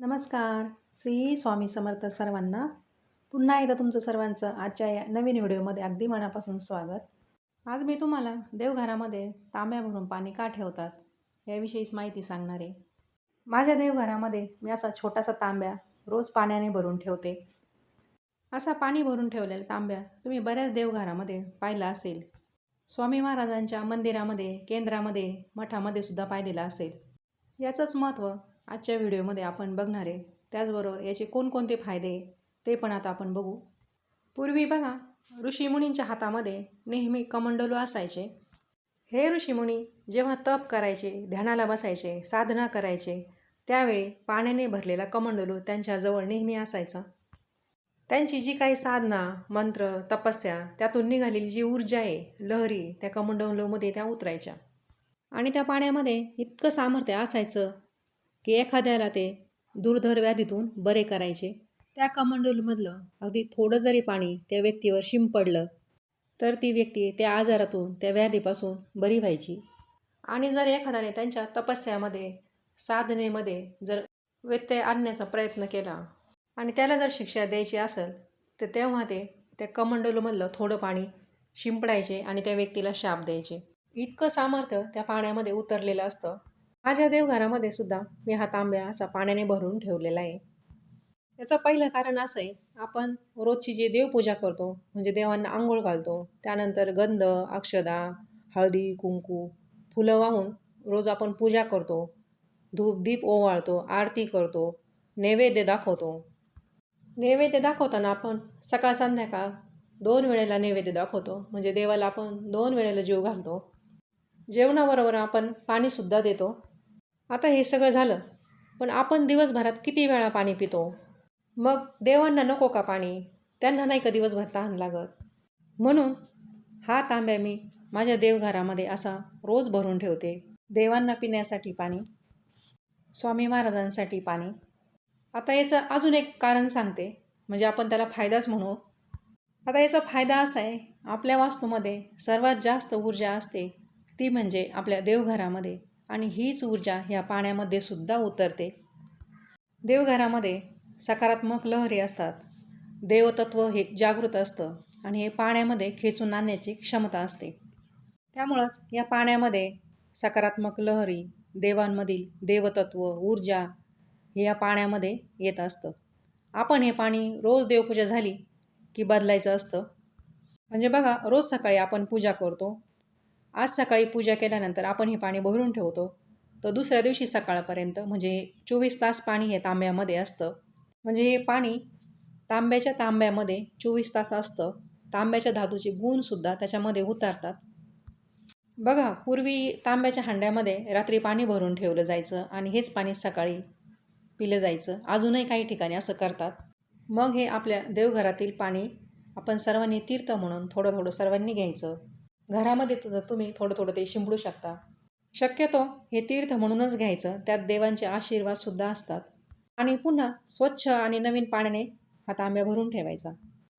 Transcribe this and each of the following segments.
नमस्कार. श्री स्वामी समर्थ सर्वांना पुन्हा एकदा तुमचं सर्वांचं आजच्या या नवीन व्हिडिओमध्ये अगदी मनापासून स्वागत. आज मी तुम्हाला देवघरामध्ये तांब्या भरून पाणी का ठेवतात याविषयीच माहिती सांगणार आहे. माझ्या देवघरामध्ये मी असा छोटासा तांब्या रोज पाण्याने भरून ठेवते. असा पाणी भरून ठेवलेला तांब्या तुम्ही बऱ्याच देवघरामध्ये पाहिला असेल. स्वामी महाराजांच्या मंदिरामध्ये केंद्रामध्ये मठामध्ये सुद्धा पाहिलेलं असेल. याचंच महत्त्व आजच्या व्हिडिओमध्ये आपण बघणार आहे. त्याचबरोबर याचे कोणकोणते फायदे ते पण आता आपण बघू. पूर्वी बघा ऋषीमुनींच्या हातामध्ये नेहमी कमंडलू असायचे. हे ऋषीमुनी जेव्हा तप करायचे ध्यानाला बसायचे साधना करायचे त्यावेळी पाण्याने भरलेला कमंडलू त्यांच्याजवळ नेहमी असायचा. त्यांची जी काही साधना मंत्र तपस्या त्यातून निघालेली जी ऊर्जा आहे लहरी त्या कमंडलूमध्ये त्या उतरायच्या. आणि त्या पाण्यामध्ये इतकं सामर्थ्य असायचं की एखाद्याला ते दुर्धर व्याधीतून बरे करायचे. त्या कमंडलमधलं अगदी थोडं जरी पाणी त्या व्यक्तीवर शिंपडलं तर ती व्यक्ती त्या आजारातून त्या व्याधीपासून बरी व्हायची. आणि जर एखाद्याने त्यांच्या तपस्यामध्ये साधनेमध्ये जर व्यत्यय आणण्याचा प्रयत्न केला आणि त्याला जर शिक्षा द्यायची असेल तर तेव्हा ते त्या कमंडलूमधलं थोडं पाणी शिंपडायचे आणि त्या व्यक्तीला शाप द्यायचे. इतकं सामर्थ्य त्या पाण्यामध्ये उतरलेलं असतं. माझ्या देवघरामध्ये सुद्धा मी हा तांब्या असा पाण्याने भरून ठेवलेला आहे. याचं पहिलं कारण असं आहे आपण रोजची जी देवपूजा करतो म्हणजे देवांना आंघोळ घालतो त्यानंतर गंध अक्षदा हळदी कुंकू फुलं वाहून रोज आपण पूजा करतो. धूप दीप ओवाळतो आरती करतो नैवेद्य दाखवतो. नैवेद्य दाखवताना आपण सकाळ संध्याकाळ दोन वेळेला नैवेद्य दाखवतो म्हणजे देवाला आपण दोन वेळेला जीव घालतो. जेवणाबरोबर आपण पाणीसुद्धा देतो. आता हे सगळं झालं. पण आपण दिवसभरात किती वेळा पाणी पितो? मग देवांना नको का पाणी? त्यांना नाही का दिवसभर तहान लागत? म्हणून हा तांब्या मी माझ्या देवघरामध्ये असा रोज भरून ठेवते. देवांना पिण्यासाठी पाणी स्वामी महाराजांसाठी पाणी. आता याचं अजून एक कारण सांगते. म्हणजे आपण त्याला फायदाच म्हणू. आता याचा फायदा असा आहे आपल्या वास्तूमध्ये सर्वात जास्त ऊर्जा असते ती म्हणजे आपल्या देवघरामध्ये. आणि हीच ऊर्जा ह्या पाण्यामध्ये सुद्धा उतरते. देवघरामध्ये सकारात्मक लहरी असतात. देवतत्व हे जागृत असतं आणि हे पाण्यामध्ये खेचून आणण्याची क्षमता असते. त्यामुळंच या पाण्यामध्ये सकारात्मक लहरी देवांमधील देवतत्व ऊर्जा हे या पाण्यामध्ये येत असतं. आपण हे पाणी रोज देवपूजा झाली की बदलायचं असतं? म्हणजे बघा रोज सकाळी आपण पूजा करतो आज सकाळी पूजा केल्यानंतर आपण हे पाणी भरून ठेवतो. तर दुसऱ्या दिवशी सकाळपर्यंत म्हणजे चोवीस तास पाणी हे तांब्यामध्ये असतं. म्हणजे हे पाणी तांब्याच्या तांब्यामध्ये चोवीस तास असतं. तांब्याच्या धातूचे गुणसुद्धा त्याच्यामध्ये उतारतात. बघा पूर्वी तांब्याच्या हांड्यामध्ये रात्री पाणी भरून ठेवलं जायचं आणि हेच पाणी सकाळी पिलं जायचं. अजूनही काही ठिकाणी असं करतात. मग हे आपल्या देवघरातील पाणी आपण सर्वांनी तीर्थ म्हणून थोडं थोडं सर्वांनी घ्यायचं. घरामध्ये तुझं तुम्ही थोडं थोडं ते शिंपडू शकता. शक्यतो हे तीर्थ म्हणूनच घ्यायचं. त्यात देवांचे आशीर्वादसुद्धा असतात. आणि पुन्हा स्वच्छ आणि नवीन पाण्याने हा तांब्या भरून ठेवायचा.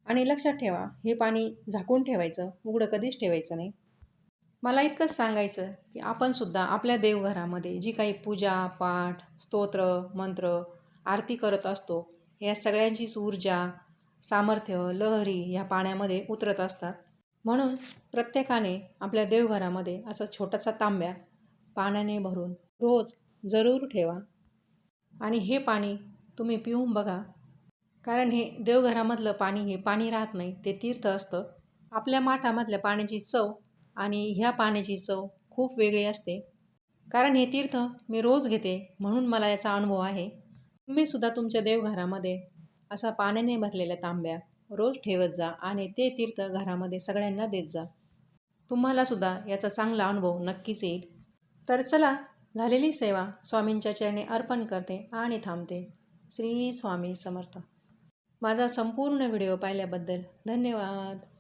आणि लक्षात ठेवा हे पाणी झाकून ठेवायचं. उघडं कधीच ठेवायचं नाही. मला इतकंच सांगायचं की आपणसुद्धा आपल्या देवघरामध्ये जी काही पूजा पाठ स्तोत्र मंत्र आरती करत असतो या सगळ्यांचीच ऊर्जा सामर्थ्य लहरी ह्या पाण्यामध्ये उतरत असतात. म्हणून प्रत्येकाने आपल्या देवघरामध्ये असा छोटासा तांब्या पाण्याने भरून रोज जरूर ठेवा. आणि हे पाणी तुम्ही पिऊन बघा. कारण हे देवघरामधलं पाणी हे पाणी राहत नाही ते तीर्थ असतं. आपल्या माठामधल्या पाण्याची चव आणि ह्या पाण्याची चव खूप वेगळी असते. कारण हे तीर्थ मी रोज घेते म्हणून मला याचा अनुभव आहे. तुम्हीसुद्धा तुमच्या देवघरामध्ये असा पाण्याने भरलेल्या तांब्या रोज ठेवत जा आणि ते तीर्थ घरामध्ये सगळ्यांना देत जा. तुम्हालासुद्धा याचा चांगला अनुभव नक्कीच येईल. तर चला झालेली सेवा स्वामींच्या चरणी अर्पण करते आणि थांबते. श्री स्वामी समर्थ. माझा संपूर्ण व्हिडिओ पाहिल्याबद्दल धन्यवाद.